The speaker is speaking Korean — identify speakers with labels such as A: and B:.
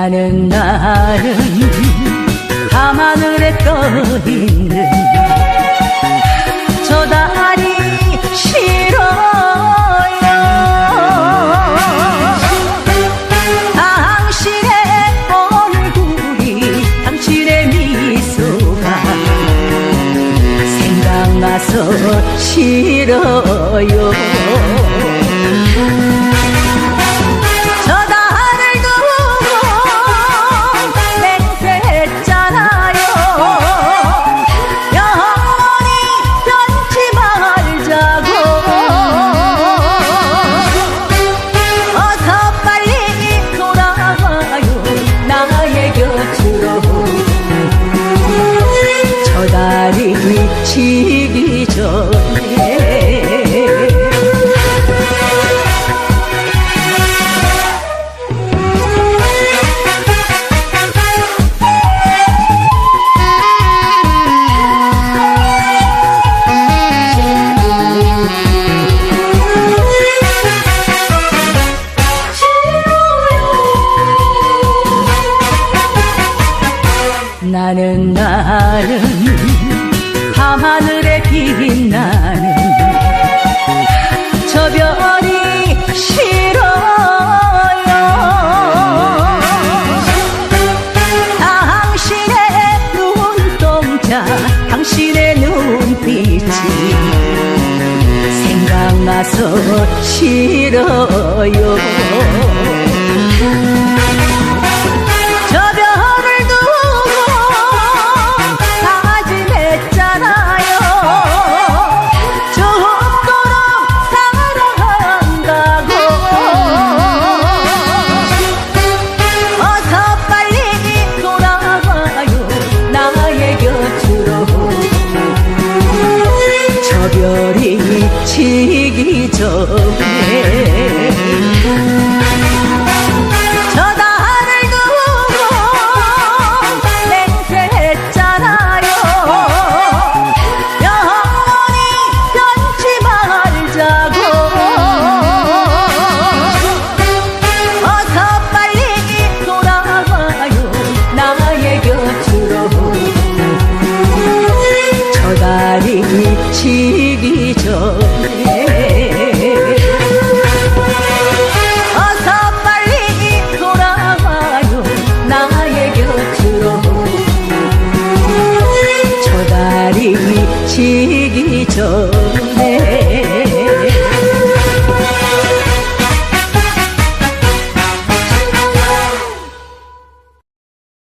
A: 나는 나는 밤하늘에 떠있는 저 달이 싫어요. 당신의 얼굴이 당신의 미소가 생각나서 싫어요. 나는 밤하늘에 빛나는 저 별이 싫어요. 당신의 눈동자 당신의 눈빛이 생각나서 싫어요 지기 전에 지기 전에